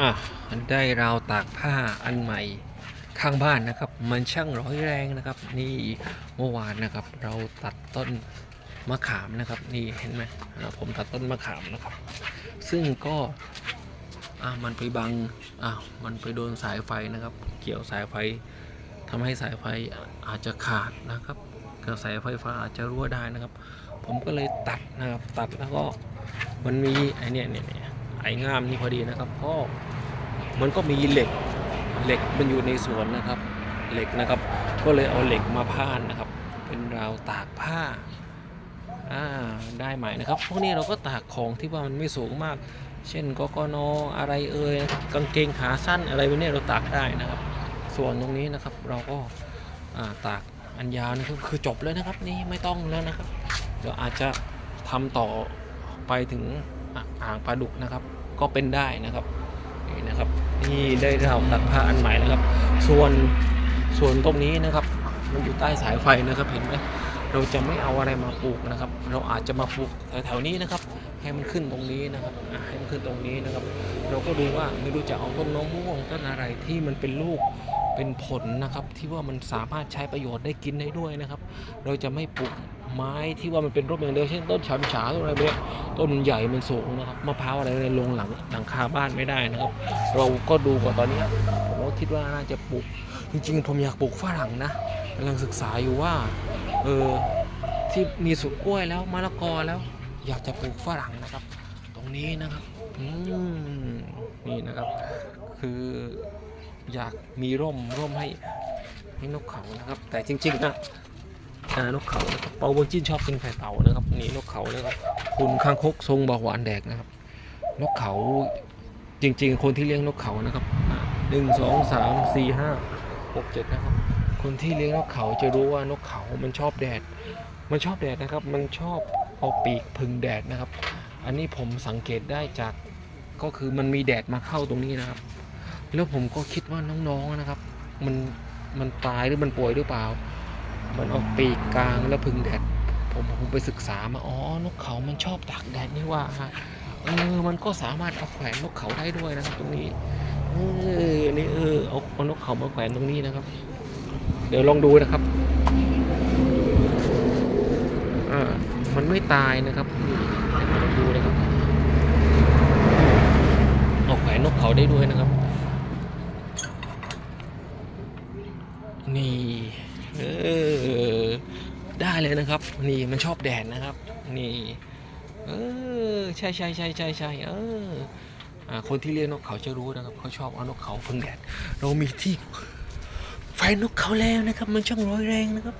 อะได้ราวตากผ้าอันใหม่ข้างบ้านนะครับ มันช่างร้อยแรงนะครับ นี่เมื่อวานนะครับ เราตัดต้นมะขามนะครับนี่เห็นไหมผมตัดต้นมะขามนะครับ ซึ่งก็อะมันไปบังอะมันไปโดนสายไฟนะครับ เกี่ยวสายไฟทำให้สายไฟอาจจะขาดนะครับกระแสไฟฟ้าอาจจะรั่วได้นะครับ ผมก็เลยตัดนะครับตัดแล้วก็มันมีไอเนี่เนี่ยเนี่ย ไอ้งามนี่พอดีนะครับเพราะมันก็มีเหล็กเหล็กมันอยู่ในสวนนะครับ เหล็กนะครับ ก็เลยเอาเหล็กมาพาดนะครับ เป็นราวตากผ้าอ่าได้ไหมนะครับพวกนี้เราก็ตากของที่ว่ามันไม่สูงมาก เช่นกกนอะไรเอ่ยกางเกงขาสั้นอะไรพวกนี้เราตากได้นะครับ ส่วนตรงนี้นะครับเราก็าตากอันยาวนะครับคือจบเลยนะครับนี่ไม่ต้องแล้วนะครับ เดี๋ยวอาจจะทำต่อไปถึง อ่างปลาดุกนะครับ ก็เป็นได้นะครับนี่นะครับนี่ได้เราตัดผ้าอันใหม่นะครับ ส่วนส่วนตรงนี้นะครับ มันอยู่ใต้สายไฟนะครับเห็นไหมเราจะไม่เอาอะไรมาปลูกนะครับ เราอาจจะมาปลูกแถวๆนี้นะครับ ให้มันขึ้นตรงนี้นะครับให้มันขึ้นตรงนี้นะครับ เราก็ดูว่าไม่รู้จะเอาต้นมะม่วงต้นอะไรที่มันเป็นลูกเป็นผลนะครับ ที่ว่ามันสามารถใช้ประโยชน์ได้กินได้ด้วยนะครับ เราจะไม่ปลูก ไม้ที่ว่ามันเป็นร่มอย่างเดียวเช่นต้นฉำฉาต้นอะไรเนี้ยต้นใหญ่มันสูงนะครับมะพร้าวอะไรในลงหลังหลังคาบ้านไม่ได้นะครับ เราก็ดูก่อนตอนนี้ผมก็คิดว่าน่าจะปลูกจริง ๆ ผมอยากปลูกฝรั่งนะกำลังศึกษาอยู่ว่าเออที่มีสวนกล้วยแล้วมะละกอแล้ว อยากจะปลูกฝรั่งนะครับ ตรงนี้นะครับอืมนี่นะครับ คืออยากมีร่มร่มให้ให้นกเขานะครับ แต่จริงๆนะ นกเขาบเปาบนจิ้นชอบกินไข่เต่านะครับนี่นกเขานะครับคุณคางคกทรงบอกหวานแดกนะครับ นกเขาจริง ๆ คนที่เลี้ยงนกเขานะครับหนึ่งสองสามสี่ห้าหกเจ็ดนะครับ คนที่เลี้ยงนกเขาจะรู้ว่านกเขามันชอบแดด มันชอบแดดนะครับ มันชอบเอาปีกพึ่งแดดนะครับ อันนี้ผมสังเกตได้จากก็คือมันมีแดดมาเข้าตรงนี้นะครับ แล้วผมก็คิดว่าน้องๆนะครับ มันมันตายหรือมันป่วยหรือเปล่า มันเอาปีกกลางแล้วพึ่งแดด ผมผมไปศึกษามาอ๋อนกเขามันชอบตากแดดนี่ว่าฮะเออมันก็สามารถเอาแขวนนกเขาได้ด้วยนะครับตรงนี้เออนี่เออเอาเอานกเขามาแขวนตรงนี้นะครับ เดี๋ยวลองดูนะครับอ่ามันไม่ตายนะครับลองดูนะครับเอาแขวนนกเขาได้ด้วยนะครับ นี่ เออได้เลยนะครับ นี่มันชอบแดดนะครับ นี่ เออใช่ใช่ใช่ใช่ใช่เอออคนที่เลี้ยงนกเขาจะรู้นะครับเขาชอบเอานกเขาพึ่งแดด เรามีที่ไฟนกเขาแล้วนะครับ มันช่างร้อยแรงนะครับ